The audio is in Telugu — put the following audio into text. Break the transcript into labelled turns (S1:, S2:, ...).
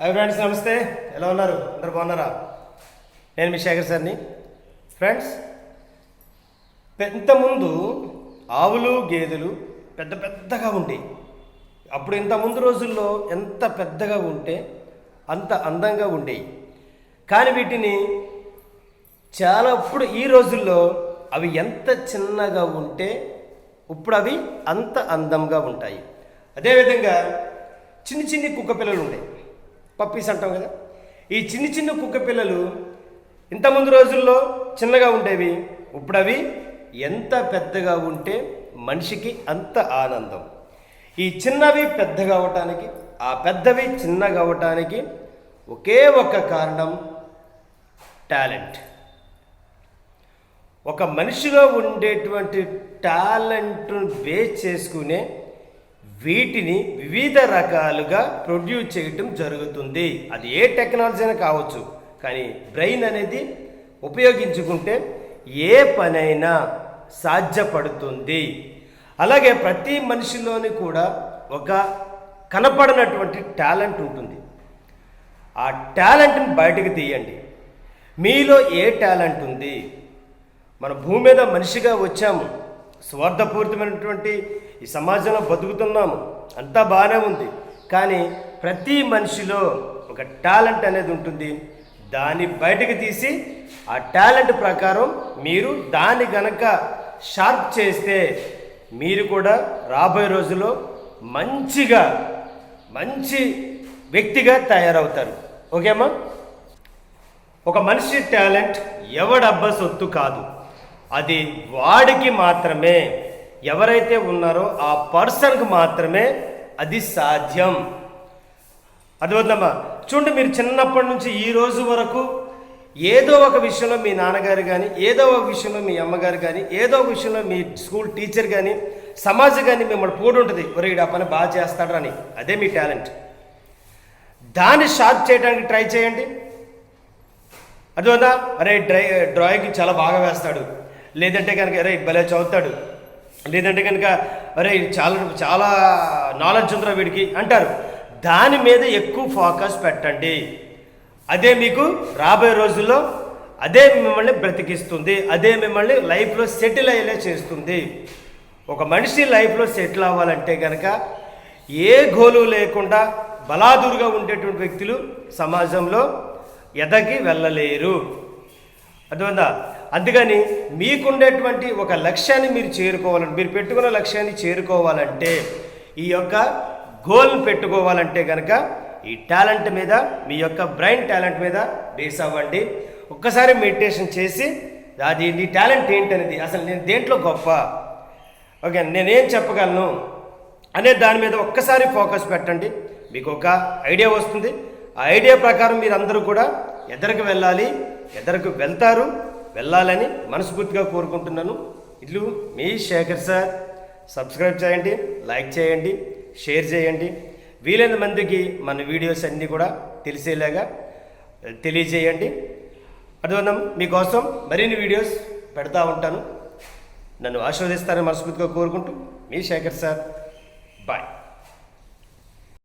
S1: హాయ్ ఫ్రెండ్స్ నమస్తే. ఎలా ఉన్నారు? అందరు బాగున్నారా? నేను మీ శేఖర్ సార్ని. ఫ్రెండ్స్ ఇంతకుముందు ఆవులు గేదెలు పెద్ద పెద్దగా ఉండేవి అప్పుడు ఇంత ముందు రోజుల్లో ఎంత పెద్దగా ఉంటే అంత అందంగా ఉండేవి కానీ వీటిని చాలా ఇప్పుడు ఈ రోజుల్లో అవి ఎంత చిన్నగా ఉంటే ఇప్పుడు అవి అంత అందంగా ఉంటాయి. అదేవిధంగా చిన్ని చిన్ని కుక్క పిల్లలు ఉండేవి పప్పీస్ అంటాం కదా. ఈ చిన్ని చిన్న కుక్క పిల్లలు ఇంతకుముందు రోజుల్లో చిన్నగా ఉండేవి. ఇప్పుడు అవి ఎంత పెద్దగా ఉంటే మనిషికి అంత ఆనందం. ఈ చిన్నవి పెద్దగా అవటానికి ఆ పెద్దవి చిన్నగా అవటానికి ఒకే ఒక కారణం టాలెంట్. ఒక మనిషిలో ఉండేటువంటి టాలెంట్ను బేస్ చేసుకునే వీటిని వివిధ రకాలుగా ప్రొడ్యూస్ చేయటం జరుగుతుంది. అది ఏ టెక్నాలజీ అయినా కావచ్చు కానీ బ్రెయిన్ అనేది ఉపయోగించుకుంటే ఏ పనైనా సాధ్యపడుతుంది. అలాగే ప్రతి మనిషిలోని కూడా ఒక కనపడనటువంటి టాలెంట్ ఉంటుంది. ఆ టాలెంట్ని బయటకు తీయండి. మీలో ఏ టాలెంట్ ఉంది? మన భూమి మీద మనిషిగా వచ్చాము. స్వార్థపూరితమైనటువంటి ఈ సమాజంలో బతుకుతున్నాము. అంతా బాగానే ఉంది. కానీ ప్రతి మనిషిలో ఒక టాలెంట్ అనేది ఉంటుంది. దాన్ని బయటకు తీసి ఆ టాలెంట్ ప్రకారం మీరు దాన్ని గనక షార్ప్ చేస్తే మీరు కూడా రాబోయే రోజుల్లో మంచిగా మంచి వ్యక్తిగా తయారవుతారు. ఓకేమ్మా ఒక మనిషి టాలెంట్ ఎవడబ్బ సొత్తు కాదు. అది వాడికి మాత్రమే. ఎవరైతే ఉన్నారో ఆ పర్సన్కి మాత్రమే అది సాధ్యం. అది వద్దమ్మా చూడండి మీరు చిన్నప్పటి నుంచి ఈ రోజు వరకు ఏదో ఒక విషయంలో మీ నాన్నగారు కానీ ఏదో ఒక విషయంలో మీ అమ్మగారు కానీ ఏదో ఒక విషయంలో మీ స్కూల్ టీచర్ కానీ సమాజం కానీ మిమ్మల్ని పోటీ ఉంటుంది ఒరే ఆ పని బాగా చేస్తాడు అని. అదే మీ టాలెంట్. దాన్ని షార్ప్ చేయడానికి ట్రై చేయండి. అర్థమైందా అరే డ్రై డ్రాయింగ్ చాలా బాగా వేస్తాడు. లేదంటే కనుక అరే భలే చదువుతాడు. లేదంటే కనుక అరే చాలా చాలా నాలెడ్జ్ ఉందిరా వీడికి అంటారు. దాని మీద ఎక్కువ ఫోకస్ పెట్టండి. అదే మీకు రాబోయే రోజుల్లో అదే మిమ్మల్ని బ్రతికిస్తుంది. అదే మిమ్మల్ని లైఫ్లో సెటిల్ అయ్యేలా చేస్తుంది. ఒక మనిషి లైఫ్లో సెటిల్ అవ్వాలంటే కనుక ఏ గోలు లేకుండా బలాదురుగా ఉండేటువంటి వ్యక్తులు సమాజంలో ఎదగి వెళ్ళలేరు. అర్థమైందా? అందుకని మీకుండేటువంటి ఒక లక్ష్యాన్ని మీరు చేరుకోవాలంటే మీరు పెట్టుకున్న లక్ష్యాన్ని చేరుకోవాలంటే ఈ యొక్క గోల్ని పెట్టుకోవాలంటే కనుక ఈ టాలెంట్ మీద మీ యొక్క బ్రెయిన్ టాలెంట్ మీద బేస్ అవ్వండి. ఒక్కసారి మెడిటేషన్ చేసి అది నీ టాలెంట్ ఏంటనేది? అసలు నేను దేంట్లో గొప్ప? ఓకే నేనేం చెప్పగలను? అనే దాని మీద ఒక్కసారి ఫోకస్ పెట్టండి. మీకు ఒక ఐడియా వస్తుంది. ఆ ఐడియా ప్రకారం మీరు అందరూ కూడా ఎదరికి వెళ్ళాలి. ఎదరకు వెళ్తారు వెళ్ళాలని మనస్ఫూర్తిగా కోరుకుంటున్నాను. ఇట్లు మీ శేఖర్ సార్ సబ్స్క్రైబ్ చేయండి లైక్ చేయండి షేర్ చేయండి. వీలైన మందికి మన వీడియోస్ అన్నీ కూడా తెలిసేలాగా తెలియజేయండి. అర్థం మీకోసం మరిన్ని వీడియోస్ పెడతా ఉంటాను. నన్ను ఆశీర్వదిస్తారని మనస్ఫూర్తిగా కోరుకుంటూ మీ శేఖర్ సార్. బాయ్.